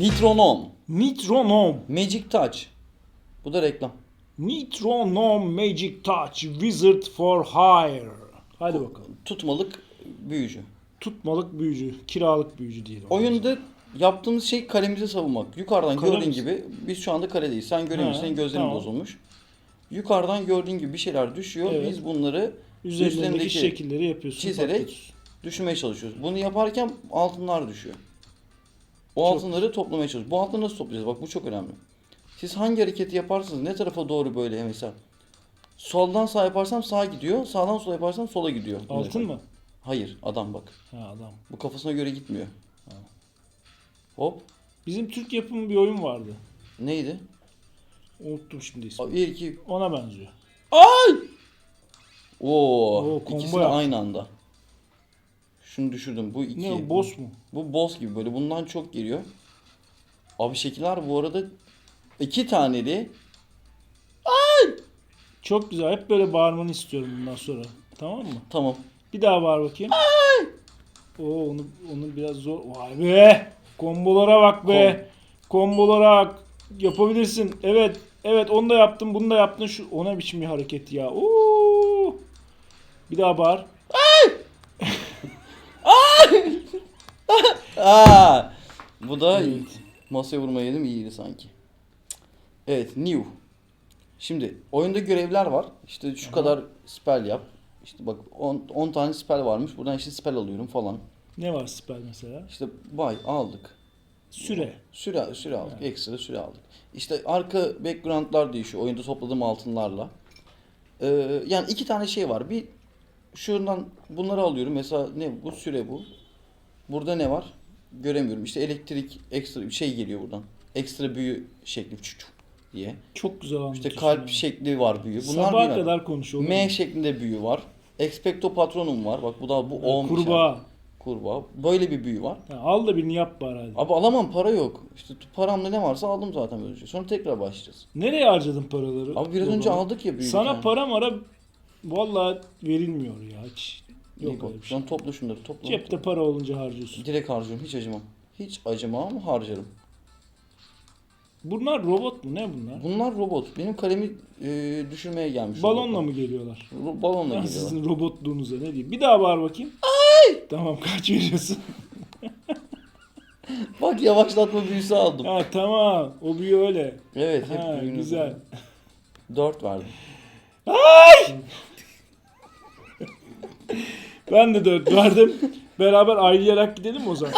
Nitronom. Nitronom. Magic Touch. Bu da reklam. Nitronom Magic Touch Wizard for Hire. Hadi bakalım. Tutmalık büyücü. Tutmalık büyücü, kiralık büyücü diyelim. Oyunda yaptığımız şey kalemizi savunmak. Yukarıdan Kale gördüğün gibi biz şu anda kaledeyiz. Sen göremiyorsun. Senin gözlerin tamam. bozulmuş. Yukarıdan gördüğün gibi bir şeyler düşüyor. Evet. Biz bunları Üzerindeki üstlerindeki şekilleri yapıyorsun. çizerek patlatıyorsun. düşürmeye çalışıyoruz. Bunu yaparken altınlar düşüyor. O Çok altınları toplamaya çalışıyoruz. Bu altınları nasıl toplayacağız? Bak bu çok önemli. Siz hangi hareketi yaparsanız ne tarafa doğru böyle mesela soldan sağ yaparsam sağa gidiyor. Sağdan sola yaparsam sola gidiyor. Altın mı? Hayır adam bak. Ha adam. Bu kafasına göre gitmiyor. Hop. Bizim Türk yapımı bir oyun vardı. Neydi? Unuttum şimdi ismini. 1 2 Ona benziyor. Oo, Oo, combo ikisi de aynı anda. Şunu düşürdüm. Bu iki. Ne boss mu? Bu boss gibi böyle. Bundan çok geliyor. Abi şekiller bu arada iki taneli. Çok güzel. Hep böyle bağırmanı istiyorum bundan sonra. Tamam mı? Tamam. Bir daha bağır bakayım. Oo onu onu biraz zor. Vay be. Kombolara bak be. Kombolara bak. Yapabilirsin. Evet. Evet onu da yaptın. Bunu da yaptın. Şu ona biçim bir hareket ya. Oo. Bir daha bağır. Aa! Bu da Evet. masaya vurma yedim iyiydi sanki. Evet, new. Şimdi oyunda görevler var. İşte şu kadar spell yap. İşte bak 10 tane spell varmış. Buradan işte spell alıyorum falan. Ne var spell mesela? İşte vay aldık. Süre. Süre, süre aldık. Ekstra süre aldık. İşte arka backgroundlar değişiyor. Oyunda topladığım altınlarla. Ee, yani iki tane şey var. Bir şuradan bunları alıyorum. Mesela ne bu? Süre bu. Burada ne var? Göremiyorum. İşte elektrik ekstra bir şey geliyor buradan. Ekstra büyü şekli çu- çu diye. Çok güzel İşte anlatıyorsun. kalp yani. şekli var büyü. Bunlar Sabaha kadar konuş olur mu? M şeklinde büyü var. Expecto Patronum var. Bak bu da bu Ha, 10 Kurbağa. Kurbağa. Böyle bir büyü var. Ha, al da birini yap bari hadi. Abi alamam para yok. İşte paramda ne varsa aldım zaten böylece. Sonra tekrar başlayacağız. Nereye harcadın paraları? Abi biraz önce aldık ya büyük. Sana para mara vallahi verilmiyor ya hiç. Yok Yok öyle bir Şu şey. an topla şunları topla. Cepte para olunca harcıyorsun. Direkt harcıyorum hiç acımam. Hiç acımam harcarım. Bunlar robot mu? Ne bunlar? Bunlar robot. Benim kalemi e, düşürmeye gelmiş. Balonla robotlar. mı geliyorlar? Ro- balonla Ben geliyorlar. sizin robotluğunuza ne diyeyim? Bir daha bağır bakayım. Ay! Tamam kaç veriyorsun? Bak yavaşlatma büyüsü aldım. ha tamam. O büyü öyle. Evet hep Ha, büyüğünü güzel. aldım. 4 verdim. Ben de dört verdim. Beraber aylayarak gidelim o zaman?